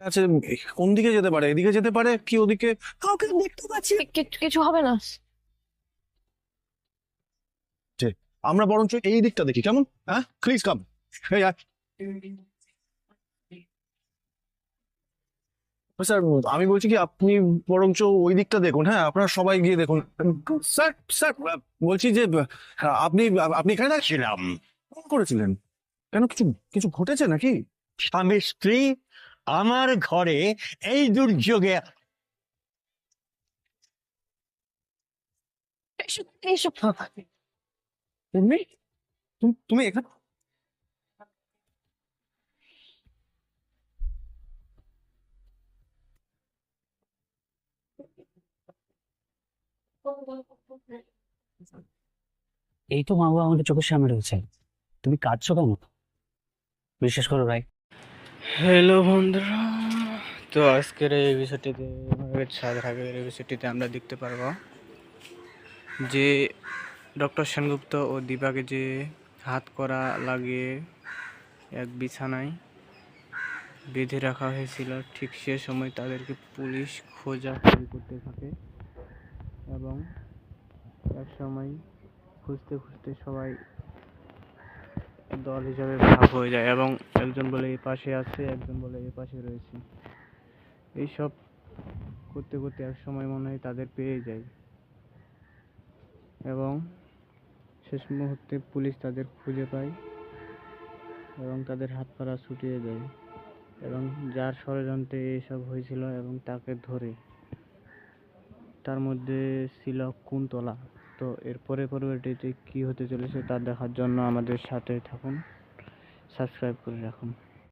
আচ্ছা কোন দিকে যেতে পারে? এদিকে যেতে পারে কি ওদিকে? কাউকে দেখতে পাচ্ছি কিছু হবে না। আমরা বরঞ্চ এই দিকটা দেখি কেমন? হ্যাঁ প্লিজ কাম এই স্যার আমি বলছি কি আপনি বরঞ্চ ওই দিকটা দেখুন হ্যাঁ আপনারা সবাই গিয়ে দেখুন। স্যার স্যার বলছি যে আপনি আপনি এখানে ছিলাম ফোন করেছিলেন? কেন কিছু কিছু ঘটেছে নাকি? স্বামী স্ত্রী আমার ঘরে এই দুর্যোগে তুমি- তুমি এখানে? এই তো মা বাবা আমাদের চোখের সামনে রয়েছে। তুমি কাঁদছো কেন? বিশ্বাস করো ভাই। হ্যালো বন্ধুরা। তো আজকের এই এপিসোডটিতে সাদের আগের এপিসোডটিতে আমরা দেখতে পারব যে ডক্টর সেনগুপ্ত ও দীপাকে যে হাত করা লাগিয়ে এক বিছানায় বেঁধে রাখা হয়েছিল, ঠিক সে সময় তাদেরকে পুলিশ খোঁজাখুঁজি করতে থাকে এবং এক সময় খুঁজতে খুঁজতে সবাই দল হিসাবে ভাগ হয়ে যায় এবং একজন বলে এই পাশে আছে, একজন বলে এই পাশে রয়েছে। এইসব করতে করতে এক সময় মনে হয় তাদের পেয়ে যায়। এবং শেষ মুহূর্তে পুলিশ তাদের খুঁজে পায় এবং তাদের হাত পাড়া ছুটিয়ে দেয় এবং যার ষড়যন্ত্রে এইসব হয়েছিল এবং তাকে ধরে। তার মধ্যে ছিল কুন্তলা। তো এরপরে পরবর্তীতে কী হতে চলেছে তা দেখার জন্য আমাদের সাথে থাকুন। সাবস্ক্রাইব করে রাখুন।